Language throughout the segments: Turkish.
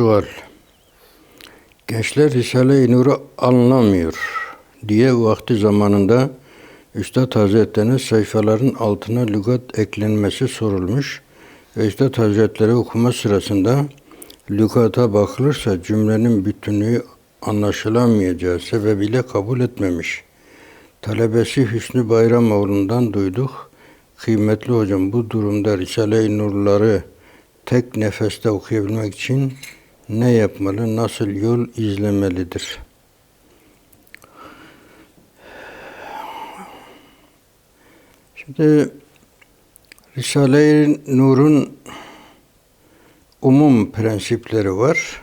Sual. Gençler Risale-i Nur'u anlamıyor diye vakti zamanında Üstad Hazretleri'nin sayfaların altına lügat eklenmesi sorulmuş Üstad Hazretleri okuma sırasında lügata bakılırsa cümlenin bütünlüğü anlaşılamayacağı sebebiyle kabul etmemiş. Talebesi Hüsnü Bayramoğlu'ndan duyduk. Kıymetli hocam bu durumda Risale-i Nur'ları tek nefeste okuyabilmek için ne yapmalı, nasıl yol izlemelidir? Şimdi Risale-i Nur'un umum prensipleri var.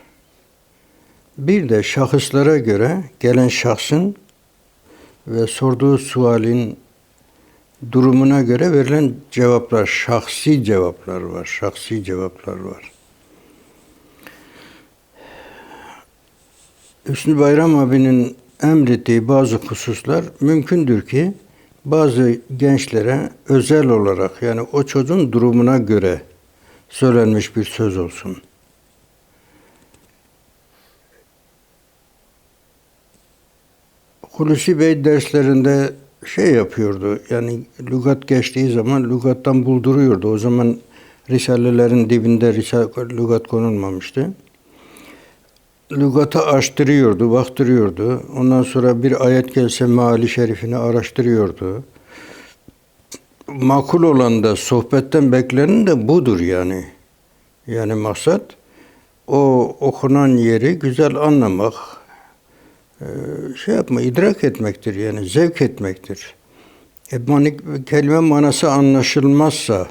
Bir de şahıslara göre gelen şahsın ve sorduğu sualin durumuna göre verilen cevaplar, şahsi cevaplar var, şahsi cevaplar var. Hüsnü Bayram abinin emrettiği bazı hususlar mümkündür ki bazı gençlere özel olarak yani o çocuğun durumuna göre söylenmiş bir söz olsun. Hulusi Bey derslerinde şey yapıyordu. Yani lügat geçtiği zaman lügattan bulduruyordu. O zaman risalelerin dibinde risale, lügat konulmamıştı. Lügatı açtırıyordu, baktırıyordu. Ondan sonra bir ayet gelse meali şerifini araştırıyordu. Makul olan da sohbetten beklenen de budur yani. Yani maksat o okunan yeri güzel anlamak, ee, şey yapma, idrak etmektir yani zevk etmektir. E, kelime manası anlaşılmazsa,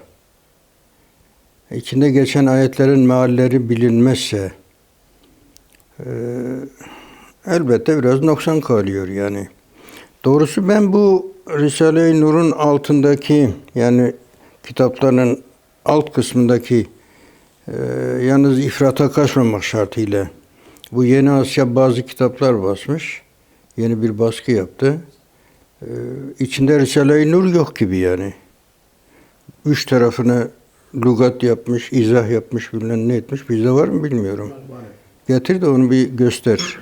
içinde geçen ayetlerin mealleri bilinmezse, e, elbette biraz noksan kalıyor yani. Doğrusu ben bu Risale-i Nur'un altındaki yani kitapların alt kısmındaki e, yalnız ifrata kaçmamak şartıyla bu Yeni Asya bazı kitaplar basmış. Yeni bir baskı yaptı. Ee, içinde Risale-i Nur yok gibi yani. Üç tarafını lugat yapmış, izah yapmış, bilmem ne etmiş. Bizde var mı bilmiyorum. Getir de onu bir göster.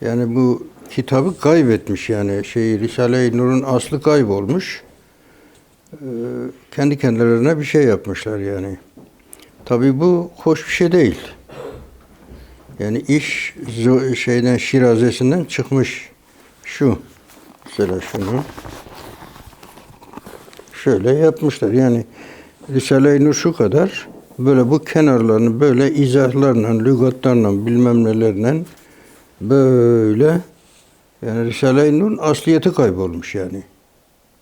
Yani bu kitabı kaybetmiş yani. Şey Risale-i Nur'un aslı kaybolmuş. Ee, kendi kendilerine bir şey yapmışlar yani. Tabii bu hoş bir şey değil. Yani iş şeyden şirazesinden çıkmış. Şu. Mesela şunu. Şöyle yapmışlar. Yani Risale-i Nur şu kadar. Böyle bu kenarlarını böyle izahlarla, lügatlarla, bilmem nelerle böyle yani Risale-i Nur'un asliyeti kaybolmuş yani.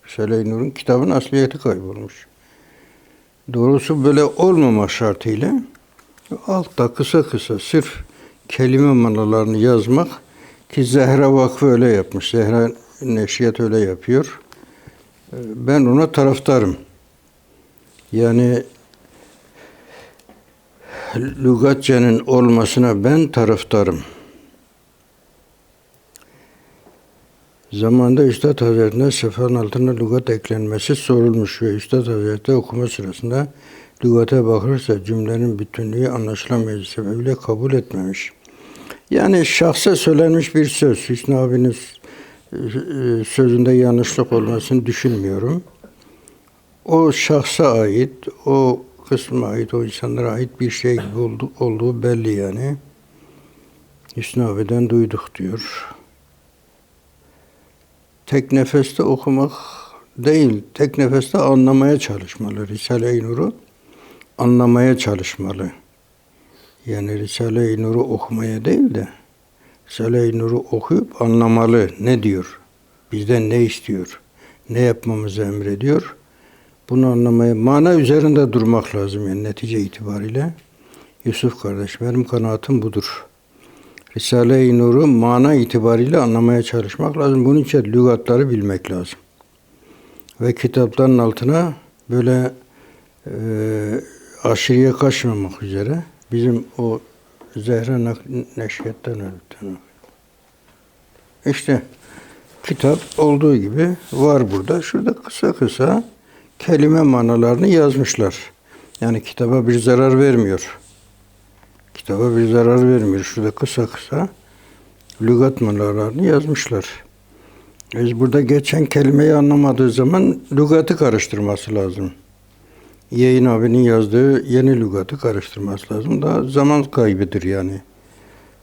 Risale-i Nur'un kitabın asliyeti kaybolmuş. Doğrusu böyle olmama şartıyla altta kısa kısa sırf kelime manalarını yazmak ki Zehra Vakfı öyle yapmış. Zehra Neşriyat öyle yapıyor. Ben ona taraftarım. Yani lügatçenin olmasına ben taraftarım. Zamanında Üstad Hazretleri'ne seferin altına lügat eklenmesi sorulmuş ve Üstad Hazretleri okuma sırasında lügate bakılırsa cümlenin bütünlüğü anlaşılamayacağı sebebiyle kabul etmemiş. Yani şahsa söylenmiş bir söz. Hüsnü abiniz e, sözünde yanlışlık olmasını düşünmüyorum. O şahsa ait, o kısma ait, o insanlara ait bir şey oldu, olduğu belli yani. Hüsnü abiden duyduk diyor. Tek nefeste okumak değil, tek nefeste anlamaya çalışmalı. Risale-i Nur'u anlamaya çalışmalı. Yani Risale-i Nur'u okumaya değil de Risale-i Nur'u okuyup anlamalı. Ne diyor? Bizden ne istiyor? Ne yapmamızı emrediyor? Bunu anlamaya, mana üzerinde durmak lazım yani netice itibariyle. Yusuf kardeş, benim kanaatim budur. Risale-i Nur'u mana itibariyle anlamaya çalışmak lazım. Bunun için lügatları bilmek lazım. Ve kitapların altına böyle e, aşırıya kaçmamak üzere bizim o Zehra Neşriyat'tan öldükten İşte kitap olduğu gibi var burada. Şurada kısa kısa kelime manalarını yazmışlar. Yani kitaba bir zarar vermiyor. Mustafa bir zarar vermiyor. Şurada kısa kısa lügat manalarını yazmışlar. Biz burada geçen kelimeyi anlamadığı zaman lügatı karıştırması lazım. Yayın abinin yazdığı yeni lügatı karıştırması lazım. Daha zaman kaybıdır yani.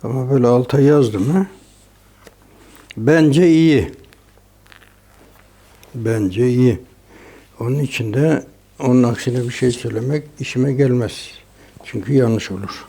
Ama böyle alta yazdım ha. Bence iyi. Bence iyi. Onun için de onun aksine bir şey söylemek işime gelmez. Çünkü yanlış olur.